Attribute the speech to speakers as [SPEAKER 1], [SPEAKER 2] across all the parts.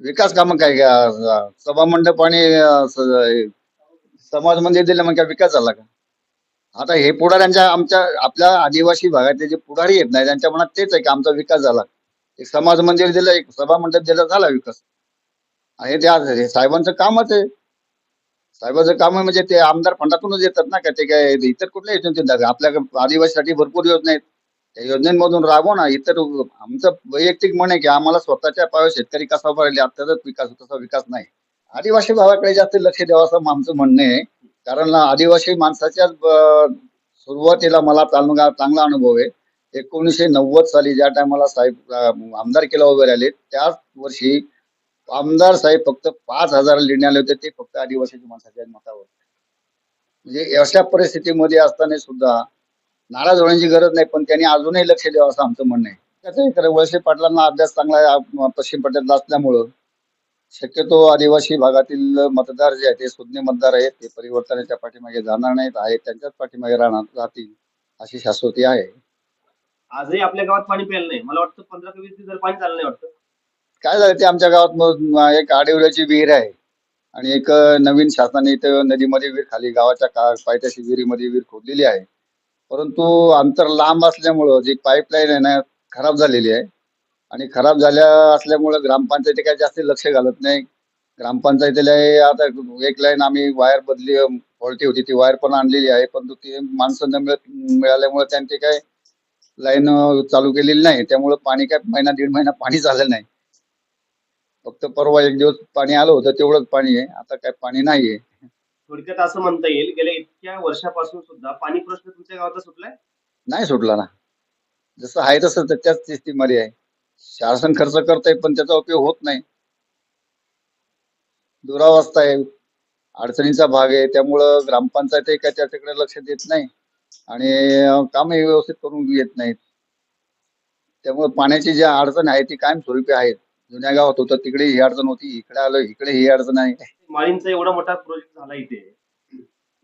[SPEAKER 1] विकास कामं काय का सभा मंडप आणि समाज मंदिर दिलं मग काय विकास झाला का? आता हे पुढाऱ्यांच्या आमच्या आपल्या आदिवासी भागातले जे पुढारी येत नाही त्यांच्या मनात तेच आहे की आमचा विकास झाला. एक समाज मंदिर दिलं एक सभा मंडप दिलं झाला विकास. हे त्या हे साहेबांचं कामच आहे. साहेबांचं काम आहे म्हणजे ते आमदार फंडातूनच येतात ना का ते काय इतर कुठल्या योजना आपल्या आदिवासीसाठी भरपूर योजना आहेत. योजनेमधून राबव ना. इतर आमचं वैयक्तिक म्हण आहे की आम्हाला स्वतःच्या पायावर शेतकरी कसा उभारले आत्ताचाच विकास तसा विकास नाही. आदिवासी भागाकडे जास्त लक्ष द्यावं असं आमचं म्हणणं आहे. कारण आदिवासी माणसाच्या सुरुवातीला मला चांगला चांगला अनुभव आहे. एकोणीसशे नव्वद साली ज्या टायमाला साहेब आमदार केला उभे राहिले त्याच वर्षी आमदार साहेब फक्त पाच हजार लिहिण्याले आले होते ते फक्त आदिवासी माणसाच्या मतावर. म्हणजे अशा परिस्थितीमध्ये असताना सुद्धा नाराज होण्याची गरज नाही पण त्यांनी अजूनही लक्ष द्यावं असं आमचं म्हणणं आहे. त्याचं इकडे वळसे पाटलांना अभ्यास चांगला पश्चिम पट्ट्यातला असल्यामुळं शक्यतो आदिवासी भागातील मतदार जे आहेत ते सुज्ञ मतदार आहेत ते परिवर्तनाच्या पाठीमागे जाणार नाहीत आहेत त्यांच्याच पाठीमागे राहणार राहतील अशी शाश्वती आहे.
[SPEAKER 2] आजही आपल्या गावात पाणी प्यायला नाही. मला वाटतं पंधरा ते वीस दिवस पाणी झालं नाही वाटतं.
[SPEAKER 1] काय झालं ते आमच्या गावात मग एक आडिवऱ्याची विहीर आहे आणि एक नवीन शासनाने इथं नदीमध्ये विहीर खाली गावाच्या का पायथ्याशी विहिरीमध्ये विहीर खोदलेली आहे. परंतु अंतर लांब असल्यामुळं जी पाईपलाईन आहे ना खराब झालेली आहे. आणि खराब झाल्या असल्यामुळं ग्रामपंचायती काही जास्त लक्ष घालत नाही. ग्रामपंचायतीला आता एक लाईन आम्ही वायर बदली फॉल्टी होती. ती वायर पण आणलेली आहे परंतु ती माणसं न मिळत मिळाल्यामुळे त्यांनी काय लाईन चालू केलेली नाही. त्यामुळे पाणी काय महिना दीड महिना पाणी झालं नाही. फक्त परवा एक दिवस पाणी आलं होतं तेवढंच पाणी आहे. आता काय पाणी नाहीये.
[SPEAKER 2] थोडक्यात असं म्हणता येईल गेल्या इतक्या वर्षापासून सुद्धा पाणी प्रश्न तुमच्या गावाचा सुटलाय?
[SPEAKER 1] नाही सुटला ना. जसं आहे तसं तर त्याच स्थितीमध्ये आहे. शासन खर्च करतंय पण त्याचा उपयोग होत नाही. दुरावस्था आहे. अडचणीचा भाग आहे. त्यामुळं ग्रामपंचायत काय त्याच्याकडे लक्ष देत नाही आणि कामही व्यवस्थित करून येत नाहीत. त्यामुळे पाण्याची जी अडचण आहे ती कायमस्वरूपी आहे जुन्या गावात होतं तिकडे ही अडचण होती इकडे आलो इकडे ही अडचण आहे.
[SPEAKER 2] माळींचा एवढा मोठा प्रोजेक्ट झाला इथे.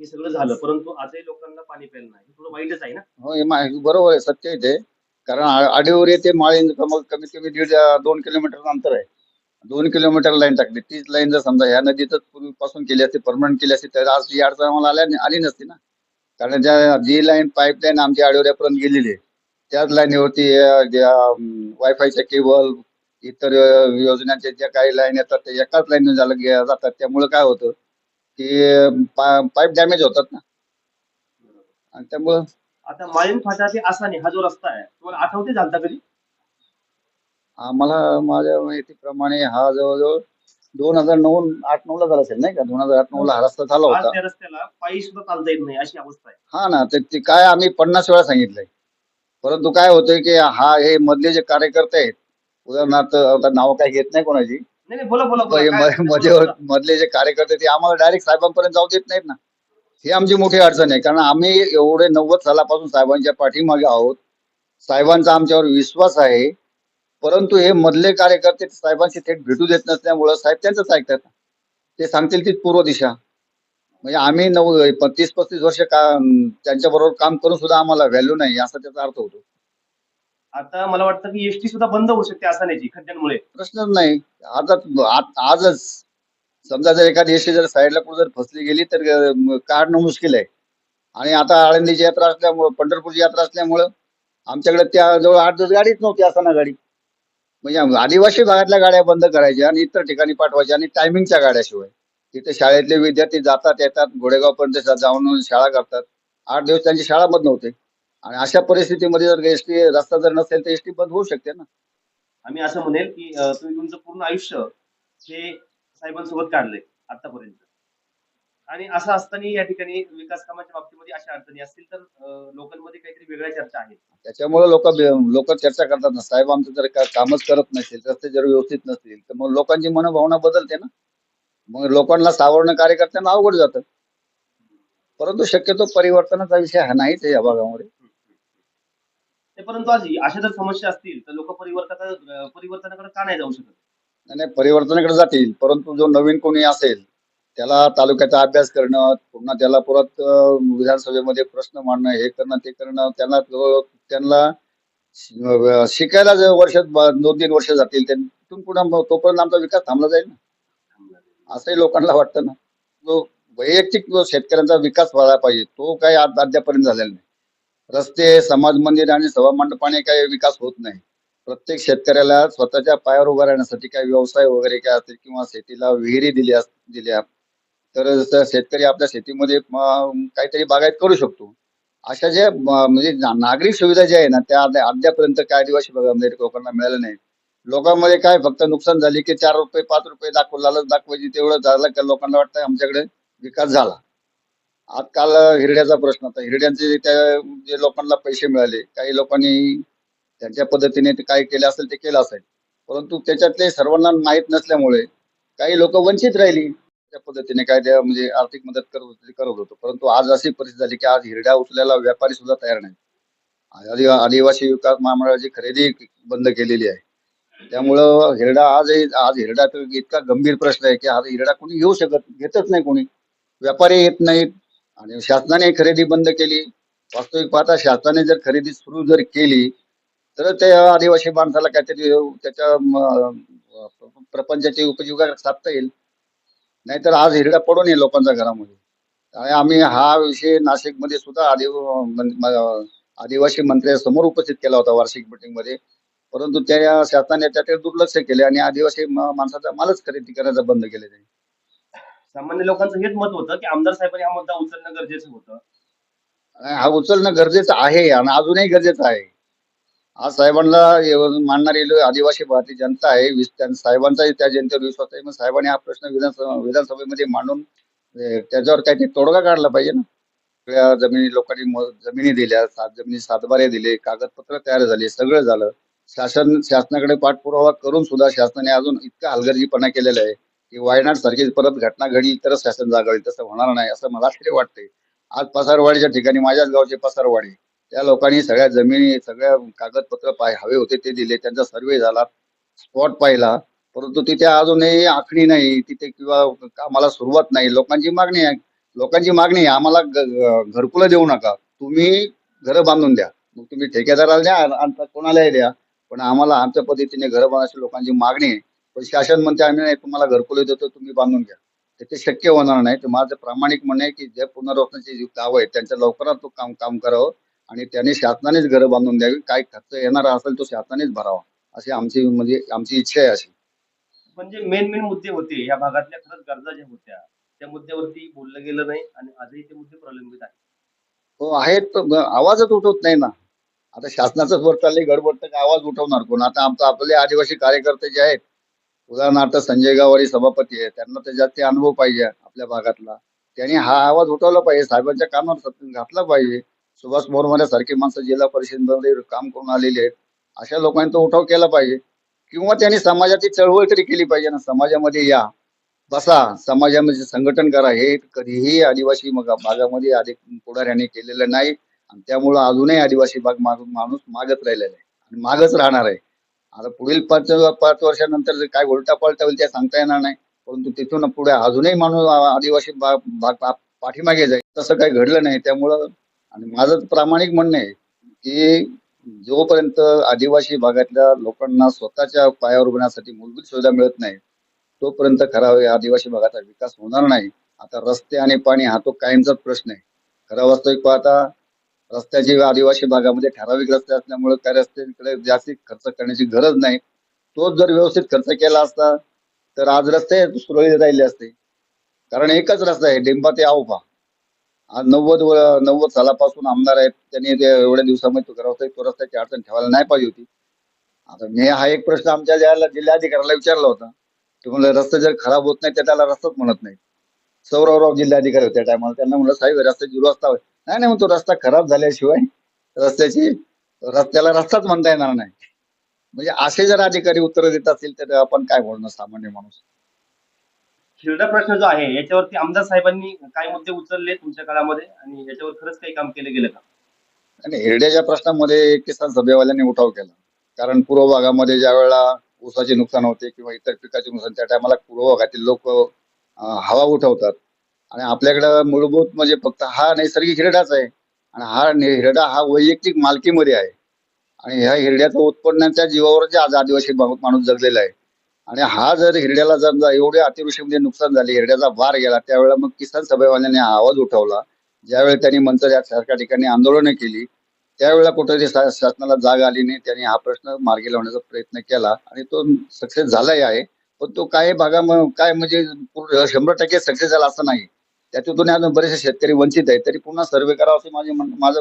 [SPEAKER 2] हे सगळं झालं परंतु आजही लोकांना पाणी प्यायला नाही. हे थोडं वाईटच आहे ना?
[SPEAKER 1] हो हे मा- बरोबर आहे सत्य आहे ते. कारण आ- आडीवर येते माळी कमीत कमी दीड दोन किलोमीटर अंतर आहे. दोन किलोमीटर लाईन टाकली. तीच लाईन जर समजा ह्या नदीतच पूर्वीपासून केली असती परमनंट केली असती तर आज ही अडचण आम्हाला आल्या आली नसती ना. कारण ज्या जी लाईन पाईपलाईन आमच्या आडवऱ्यापर्यंत गेलेली आहे त्याच लाईनीवरती वायफायच्या केबल इतर अ, योजनांच्या ज्या काही लाईन येतात त्या एकाच लाईन झालं जातात. त्यामुळे काय होतं की पाईप डॅमेज होतात ना. आणि त्यामुळं
[SPEAKER 2] आता माळीन फाटा ते आसाने हा जो रस्ता आहे तुम्हाला आठवते झालता कधी?
[SPEAKER 1] आम्हाला माझ्या माहितीप्रमाणे हा जवळजवळ दोन हजार नऊ आठ नऊ ला झाला असेल नाही का? दोन हजार आठ नऊ ला हा रस्ता झाला
[SPEAKER 2] आज
[SPEAKER 1] होता.
[SPEAKER 2] त्या रस्त्याला पायी सुद्धा चालता येत नाही अशी अवस्था आहे.
[SPEAKER 1] हा ना ते ते काय आम्ही पन्नास वेळा सांगितलंय. परंतु काय होतंय की हा हे मधले जे कार्यकर्ते आहेत उदाहरणार्थ आता नाव काही घेत नाही कोणाची.
[SPEAKER 2] नाही नाही बोला बोला
[SPEAKER 1] हे
[SPEAKER 2] बोला काय-
[SPEAKER 1] म- मध्ये. मधले जे कार्यकर्ते ते आम्हाला डायरेक्ट साहेबांपर्यंत जाऊ देत नाहीत ना. ही आमची मोठी अडचण आहे. कारण आम्ही एवढे नव्वद सालापासून साहेबांच्या पाठीमागे आहोत. साहेबांचा आमच्यावर विश्वास आहे. परंतु हे मधले कार्यकर्ते साहेबांशी थेट भेटू देत नसल्यामुळं साहेब त्यांचंच ऐकतात. ते सांगतील तीच पूर्व दिशा. म्हणजे आम्ही नऊ तीस पस्तीस वर्ष का त्यांच्या बरोबर काम करून सुद्धा आम्हाला व्हॅल्यू नाही असा त्याचा अर्थ होतो.
[SPEAKER 2] आता मला वाटतं की एसटी सुद्धा बंद होऊ शकते आसाण्याची खड्ड्यांमुळे.
[SPEAKER 1] प्रश्नच नाही. आता आ- आजच समजा जर एखादी एसी जर साईडला कुठे जर फसली गेली तर अं, काढणं मुश्किल आहे. आणि आता आळंदीची यात्रा असल्यामुळं पंढरपूरची यात्रा असल्यामुळं आमच्याकडे त्या जवळ आठ दिवस गाडीच नव्हती असताना गाडी. म्हणजे आदिवासी भागातल्या गाड्या बंद करायच्या आणि इतर ठिकाणी पाठवायच्या आणि टायमिंगच्या गाड्याशिवाय. तिथे शाळेतले विद्यार्थी जातात येतात घोडेगाव पर्यंत जाऊन शाळा करतात. आठ दिवस त्यांची शाळा बंद होते. आणि अशा परिस्थितीमध्ये जर एसटी रस्ता जर नसेल तर एसटी बंद होऊ शकते ना.
[SPEAKER 2] आम्ही असं म्हणेल की अं, तुम्ही तुमचं पूर्ण आयुष्य हे साहेबांसोबत काढलंय आतापर्यंत. आणि असं असताना या ठिकाणी विकास कामाच्या बाबतीमध्ये अशा अडचणी असतील तर अं, लोकांमध्ये काहीतरी वेगळ्या चर्चा आहेत.
[SPEAKER 1] त्याच्यामुळे लोक लोक चर्चा करतात ना. साहेब आमचं जर का कामच करत नसेल रस्ते जर व्यवस्थित नसतील तर मग लोकांची मनोभावना बदलते ना. मग लोकांना सावरणं कार्यकर्त्यांना अवघड जातं. परंतु शक्यतो परिवर्तनाचा विषय हा नाहीच आहे या भागामध्ये.
[SPEAKER 2] ते परंतु आज अशा जर समस्या असतील तर लोक परिवर्तनाचा परिवर्तनाकडे का नाही जाऊ शकत?
[SPEAKER 1] आणि परिवर्तनाकडे जातील. परंतु जो नवीन कोणी असेल त्याला तालुक्याचा अभ्यास करणं पुन्हा त्याला परत अं, विधानसभेमध्ये प्रश्न मांडणं हे करणं ते करणं त्यांना त्यांना शि- शिकायला जर वर्ष दोन तीन वर्ष जातील त्यां- पुन्हा तोपर्यंत आमचा विकास थांबला जाईल ना. असंही लोकांना वाटतं ना. जो वैयक्तिक जो शेतकऱ्यांचा विकास व्हायला पाहिजे तो काही आज अद्यापर्यंत झालेला नाही. रस्ते समाज मंदिर आणि सभा मंडपाने काही विकास होत नाही. प्रत्येक शेतकऱ्याला स्वतःच्या पायावर उभा राहण्यासाठी काही व्यवसाय वगैरे काय असतील किंवा शेतीला विहिरी दिल्या दिल्या तर शेतकरी आपल्या शेतीमध्ये काहीतरी बागायत करू शकतो. अशा ज्या म्हणजे नागरिक सुविधा ज्या आहे ना त्या अद्यापर्यंत काय आदिवासी भागामध्ये लोकांना मिळाल्या नाही लोकांमध्ये काय फक्त नुकसान झाली की चार रुपये पाच रुपये दाखव लालच दाखवायची तेवढं झालं का लोकांना वाटतं आमच्याकडे विकास झाला. आजकाल हिरड्याचा प्रश्न होता. हिरड्यांचे त्या जे लोकांना पैसे मिळाले काही लोकांनी त्यांच्या पद्धतीने ते काय केलं असेल ते केलं असेल. परंतु त्याच्यातले सर्वांना माहीत नसल्यामुळे काही लोक वंचित राहिली. त्या पद्धतीने काय त्या म्हणजे आर्थिक मदत करत होते करत होतो. परंतु आज अशी परिस्थिती झाली की आज हिरड्या उचलायला व्यापारी सुद्धा तयार नाही आदि- आदिवासी विकास महामंडळाची खरेदी बंद केलेली आहे. त्यामुळं हिरडा आज आज हिरडा तर इतका गंभीर प्रश्न आहे की आज हिरडा कोणी घेऊ शकत घेतच नाही कोणी. व्यापारी येत नाहीत. आणि शासनाने खरेदी बंद केली. वास्तविक पाहता शासनाने जर खरेदी सुरू जर केली तर त्या आदिवासी माणसाला काहीतरी त्याच्या प्रपंचाची उपजीविका साधता येईल. नाहीतर आज हिरडा पडून येईल लोकांच्या घरामध्ये. आणि आम्ही हा विषय नाशिकमध्ये सुद्धा आदि आदिवासी मंत्र्यासमोर उपस्थित केला होता वार्षिक मीटिंगमध्ये. परंतु त्या शासनाने त्याकडे दुर्लक्ष केले आणि आदिवासी माणसाचा मालच खरेदी करायचं बंद केले त्यांनी.
[SPEAKER 2] सामान्य लोकांचं हेच मत होतं की आमदार साहेबांनी हा मुद्दा उचलणं गरजेचं होतं.
[SPEAKER 1] हा उचलणं गरजेचं आहे आणि अजूनही गरजेचं आहे. आज साहेबांना मानणारी आदिवासी भारतीय जनता आहे त्या- साहेबांचाही त्या जनतेवर विश्वास आहे. मग साहेबांनी हा प्रश्न विधानसभा विधानसभेमध्ये मांडून त्याच्यावर काहीतरी तोडगा काढला पाहिजे ना? सगळ्या जमिनी लोकांनी म- जमिनी दिल्या सात जमिनी सातबारे दिले कागदपत्र तयार झाले सगळं झालं. शासन शासनाकडे पाठपुरावा करून सुद्धा शासनाने अजून इतका हलगर्जीपणा केलेला आहे. वायनाड सारखी परत घटना घडली तरच शासन जागावी तसं होणार नाही असं मला तरी वाटतंय. आज पसारवाडीच्या ठिकाणी माझ्याच गावचे पसारवाडी त्या लोकांनी सगळ्या जमिनी सगळ्या कागदपत्र पाय हवे होते ते दिले त्यांचा सर्वे झाला स्पॉट पाहिला परंतु तिथे अजूनही आखणी नाही तिथे किंवा कामाला सुरुवात नाही लोकांची मागणी आहे. लोकांची मागणी आहे आम्हाला ग- घरकुलं देऊ नका तुम्ही घरं बांधून द्या मग तुम्ही ठेकेदाराला द्या कोणालाही द्या पण आम्हाला आमच्या पद्धतीने घरं बांधायची लोकांची मागणी आहे. पण शासन म्हणते आम्ही नाही तुम्हाला घरकुलं देतो तुम्ही बांधून घ्या. तर ते शक्य होणार नाही. तर माझं प्रामाणिक म्हणणं आहे की जे पुनर्वसनाची जी गावं आहेत त्यांच्या लवकरात तो काम काम करावं आणि त्यांनी शासनानेच घरं बांधून द्यावी. काय खर्च येणार असेल तो शासनानेच भरावा. अशी आमची म्हणजे आमची इच्छा आहे अशी.
[SPEAKER 2] पण जे मेन मेन मुद्दे होते. या भागातल्या खरंच गरजा ज्या होत्या त्या मुद्द्यावरती बोललं गेलं नाही आणि आजही ते मुद्दे प्रलंबित आहेत.
[SPEAKER 1] हो आहेत पण आवाजच उठवत नाही ना. आता शासनाचंच वर चाललंय गडबड तर आवाज उठवणार कोण? आता आमचा आपले आदिवासी कार्यकर्ते जे आहेत उदाहरणार्थ संजय गावारी सभापती आहे त्यांना त्याच्यात जास्त अनुभव पाहिजे आपल्या भागातला. त्यांनी हा आवाज उठवला पाहिजे साहेबांच्या कामावर घातला पाहिजे. सुभाष मोरमारे सारखी माणसं जिल्हा परिषदेमध्ये काम करून आलेली आहेत. अशा लोकांनी तो उठाव केला पाहिजे. किंवा त्यांनी समाजाची चळवळ तरी केली पाहिजे ना समाजामध्ये या. बसा समाजामध्ये संघटन करा हे कधीही आदिवासी मग भागामध्ये आधी पुढाऱ्याने केलेलं नाही. आणि त्यामुळं अजूनही आदिवासी भाग माणूस मागत राहिलेला आहे. आणि मागच राहणार आहे. आता पुढील पाच पाच वर्षानंतर जे काय उलटा पलटा होईल ते सांगता येणार नाही. परंतु तिथून पुढे अजूनही माणूस आदिवासी भाग भाग पाठीमागे जाईल. तसं काही घडलं नाही. त्यामुळं आणि माझं प्रामाणिक म्हणणं आहे की जोपर्यंत आदिवासी भागातल्या लोकांना स्वतःच्या पायावर उभण्यासाठी मूलभूत सुविधा मिळत नाही तोपर्यंत खरा आदिवासी भागाचा विकास होणार नाही. आता रस्ते आणि पाणी हा तो कायमचाच प्रश्न आहे. खरा वास्तविक पाहता रस्त्याची आदिवासी भागामध्ये ठराविक रस्ते असल्यामुळे त्या रस्त्याकडे जास्ती खर्च करण्याची गरज नाही. तोच जर व्यवस्थित खर्च केला असता तर आज रस्ते सुरळीत राहिले असते. कारण एकच रस्ता आहे डिंबा ते आवपा आज नव्वद व- नव्वद सालापासून आमदार आहेत. त्यांनी ते एवढ्या दिवसामध्ये तो रस्ता तो रस्त्याची अडचण ठेवायला नाही पाहिजे होती. आता मी हा एक प्रश्न आमच्या ज्याला जिल्हाधिकाऱ्याला विचारला होता. ते म्हणलं रस्ते जर खराब होत नाही तर त्याला रस्ताच म्हणत नाही सौरवराव जिल्हाधिकारी होते त्या टायमाला त्यांना म्हणलं साहेब रस्त्याची दुरस्ता नाही नाही तो रस्ता खराब झाल्याशिवाय रस्त्याची रस्त्याला रस्ताच म्हणता येणार नाही. म्हणजे असे जर अधिकारी उत्तर देत असतील तर आपण काय बोलणार सामान्य माणूस?
[SPEAKER 2] हिरडा प्रश्न जो आहे याच्यावरती आमदार साहेबांनी काय मुद्दे उचलले तुमच्या काळामध्ये? आणि याच्यावर खरंच काही काम केलं गेलं का?
[SPEAKER 1] आणि हिरड्याच्या प्रश्नामध्ये किसान सभेवाल्यांनी उठाव केला. कारण पूर्व भागामध्ये ज्या वेळेला ऊसाचे नुकसान होते किंवा इतर पिकाचे नुकसान त्या टायमाला पूर्व भागातील लोक हवा उठवतात. आणि आपल्याकडं मूलभूत म्हणजे फक्त हा नैसर्गिक हिरडाच आहे. आणि हा हिरडा हा वैयक्तिक मालकीमध्ये आहे. आणि ह्या हिरड्याचं उत्पन्नाच्या जीवावर जे आज आदिवासी माणूस जगलेला आहे. आणि हा जर हिरड्याला समजा एवढ्या अतिवृष्टीमध्ये नुकसान झाले हिरड्याचा वार गेला त्यावेळेला मग किसान सभेवाल्यांनी हा आवाज उठवला. ज्यावेळी त्यांनी मंत्र सारख्या ठिकाणी आंदोलनं केली त्यावेळेला कुठेतरी शासनाला जाग आली नाही. त्यांनी हा प्रश्न मार्गी लावण्याचा प्रयत्न केला आणि तो सक्सेस झालाही आहे. पण तो काही भागामध्ये काय म्हणजे पूर्ण शंभर टक्के सक्सेस झाला असं नाही. त्याच्यातून अजून बरेचसे शेतकरी वंचित आहेत. तरी पुन्हा सर्वे करावा असं माझे माझं